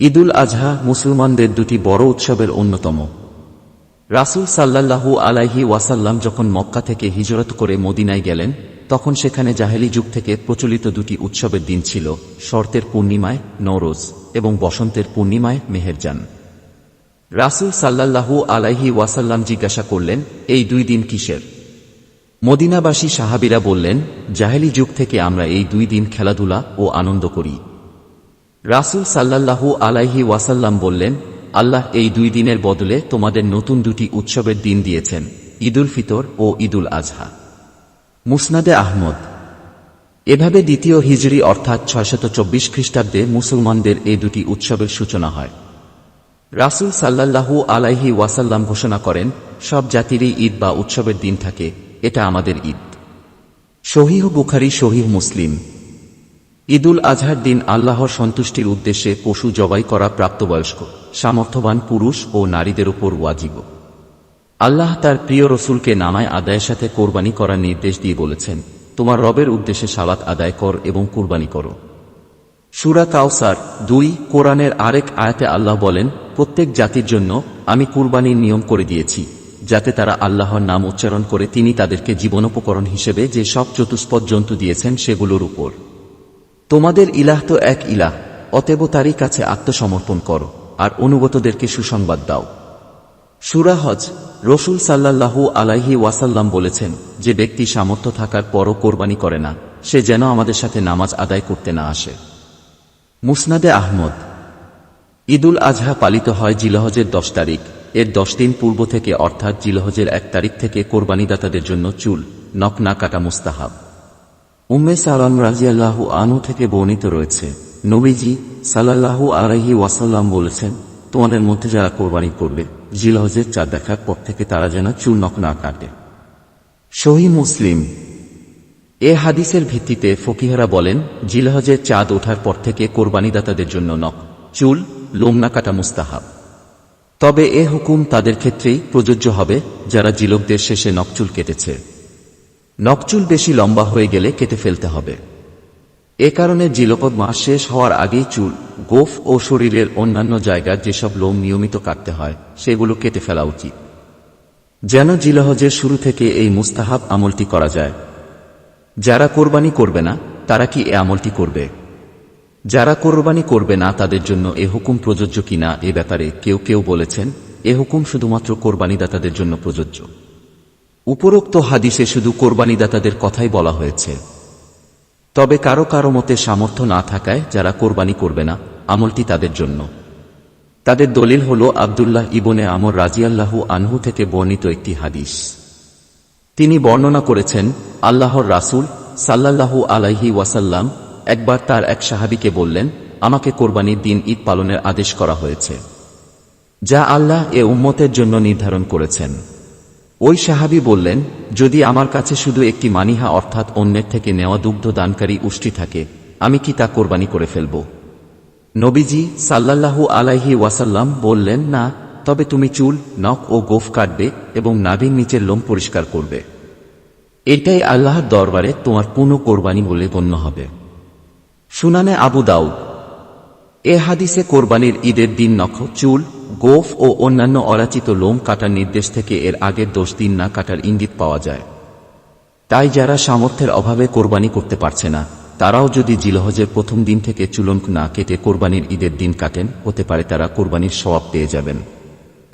ঈদুল আজহা মুসলমানদের দুটি বড় উৎসবের অন্যতম। রাসূল সাল্লাল্লাহু আলাইহি ওয়াসাল্লাম যখন মক্কা থেকে হিজরত করে মদিনায় গেলেন, তখন সেখানে জাহেলি যুগ থেকে প্রচলিত দুটি উৎসবের দিন ছিল, শর্তের পূর্ণিমায় নওরোজ এবং বসন্তের পূর্ণিমায় মেহেরজান। রাসূল সাল্লাল্লাহু আলাইহি ওয়াসাল্লাম জিজ্ঞাসা করলেন, এই দুই দিন কিসের? মদিনাবাসী সাহাবিরা বললেন, জাহেলি যুগ থেকে আমরা এই দুই দিন খেলাধুলা ও আনন্দ করি। রাসূল সাল্লাল্লাহু আলাইহি ওয়াসাল্লাম বললেন, আল্লাহ এই দুই দিনের বদলে তোমাদের নতুন দুটি উৎসবের দিন দিয়েছেন, ঈদুল ফিতর ও ঈদুল আজহা। মুসনাদে আহমদ। এভাবে দ্বিতীয় হিজরি অর্থাৎ ছয়শত চব্বিশ খ্রিস্টাব্দে মুসলমানদের এই দুটি উৎসবের সূচনা হয়। রাসূল সাল্লাল্লাহু আলাইহি ওয়াসাল্লাম ঘোষণা করেন, সব জাতিরই ঈদ বা উৎসবের দিন থাকে, এটা আমাদের ঈদ। শহীহ বুখারি শহীহ মুসলিম। ঈদুল আজহার দিন আল্লাহর সন্তুষ্টির উদ্দেশ্যে পশু জবাই করা প্রাপ্তবয়স্ক, সামর্থ্যবান পুরুষ ও নারীদের উপর ওয়াজিব। আল্লাহ তার প্রিয় রসুলকে নামায় আদায়ের সাথে কোরবানি করার নির্দেশ দিয়ে বলেছেন, তোমার রবের উদ্দেশ্যে সালাত আদায় কর এবং কুরবানি করো। সুরা কাউসার দুই, কোরআনের আরেক আয়াতে আল্লাহ বলেন, প্রত্যেক জাতির জন্য আমি কুরবানির নিয়ম করে দিয়েছি, যাতে তারা আল্লাহর নাম উচ্চারণ করে তিনি তাদেরকে জীবনোপকরণ হিসেবে যে সব চতুষ্পদ জন্তু দিয়েছেন সেগুলোর উপর। তোমাদের ইলাহ তো এক ইলাহ, অতএব তারই কাছে আত্মসমর্পণ করো, আর অনুগতদেরকে সুসংবাদ দাও। সুরা হজ, রসুল সাল্লাল্লাহু আলাইহি ওয়াসাল্লাম বলেছেন যে ব্যক্তি সামর্থ্য থাকার পরও কোরবানি করে না, সে যেন আমাদের সাথে নামাজ আদায় করতে না আসে। মুসনাদে আহমদ, ঈদুল আজহা পালিত হয় জিলহজের দশ তারিখ, এর দশ দিন পূর্ব থেকে অর্থাৎ জিলহজের এক তারিখ থেকে কোরবানিদাতাদের জন্য চুল, নখ না কাটা মুস্তাহাব। উম্মে সালাম রাজিয়াল্লাহু আনু থেকে বর্ণিত রয়েছে, নবীজি সাল্লাল্লাহু আলাইহি ওয়াসাল্লাম বলেছেন, তোমাদের মধ্যে যারা কোরবানি করবে, জিলহজের চাঁদ দেখার পর থেকে তারা যেন চুল নখ না কাটে। সহি মুসলিম। এ হাদিসের ভিত্তিতে ফকিহারা বলেন, জিলহজের চাঁদ ওঠার পর থেকে কোরবানিদাতাদের জন্য নখ, চুল, লোম না কাটা মুস্তাহাব। তবে এ হুকুম তাদের ক্ষেত্রেই প্রযোজ্য হবে, যারা জিলকদের শেষে নকচুল কেটেছে। নকচুল বেশি লম্বা হয়ে গেলে কেটে ফেলতে হবে। এ কারণে জিলপদ মাস শেষ হওয়ার আগেই চুল, গোফ ও শরীরের অন্যান্য জায়গার যেসব লোম নিয়মিত কাটতে হয়, সেগুলো কেটে ফেলা উচিত। যেন জিলহজের শুরু থেকে এই মুস্তাহাব আমলটি করা যায়। যারা কোরবানি করবে না, তারা কি এ আমলটি করবে? যারা কোরবানি করবে না, তাদের জন্য এ হুকুম প্রযোজ্য কিনা, এ ব্যাপারে কেউ কেউ বলেছেন, এ হুকুম শুধুমাত্র কোরবানিদাতাদের জন্য প্রযোজ্য। উপরোক্ত হাদিসে শুধু কোরবানিদাতাদের কথাই বলা হয়েছে। তবে কারও কারও মতে সামর্থ্য না থাকায় যারা কোরবানি করবে না, আমলটি তাদের জন্য। তাদের দলিল হল আবদুল্লাহ ইবনে আমর রাজিয়াল্লাহু আনহু থেকে বর্ণিত একটি হাদিস। তিনি বর্ণনা করেছেন, আল্লাহর রাসূল সাল্লাল্লাহু আলাইহি ওয়াসাল্লাম একবার তার এক সাহাবীকে বললেন, আমাকে কোরবানির দিন ঈদ পালনের আদেশ করা হয়েছে, যা আল্লাহ এ উম্মতের জন্য নির্ধারণ করেছেন। ওই সাহাবী বললেন, যদি আমার কাছে শুধু একটি মানিহা অর্থাৎ অন্যের থেকে নেওয়া দুগ্ধ দানকারী উষ্টি থাকে, আমি কি তা কোরবানি করে ফেলব? নবীজি সাল্লাল্লাহু আলাইহি ওয়াসাল্লাম বললেন, না, তবে তুমি চুল, নখ ও গোফ কাটবে এবং নাভির নিচের লোম পরিষ্কার করবে। এটাই আল্লাহর দরবারে তোমার পূর্ণ কোরবানি বলে গণ্য হবে। সুনানে আবু দাউদ। এ হাদিসে কোরবানির ঈদের দিন নখ, চুল গোফ ও অন্যান্য অরাচিত লোম কাটার নির্দেশ থেকে এর আগের দোষ দিন না কাটার ইঙ্গিত পাওয়া যায়। তাই যারা সামর্থ্যের অভাবে কোরবানি করতে পারছে না, তারাও যদি জিলহজের প্রথম দিন থেকে চুলন না কেটে কোরবানির ঈদের দিন কাটেন, হতে পারে তারা কোরবানির স্বভাব পেয়ে যাবেন।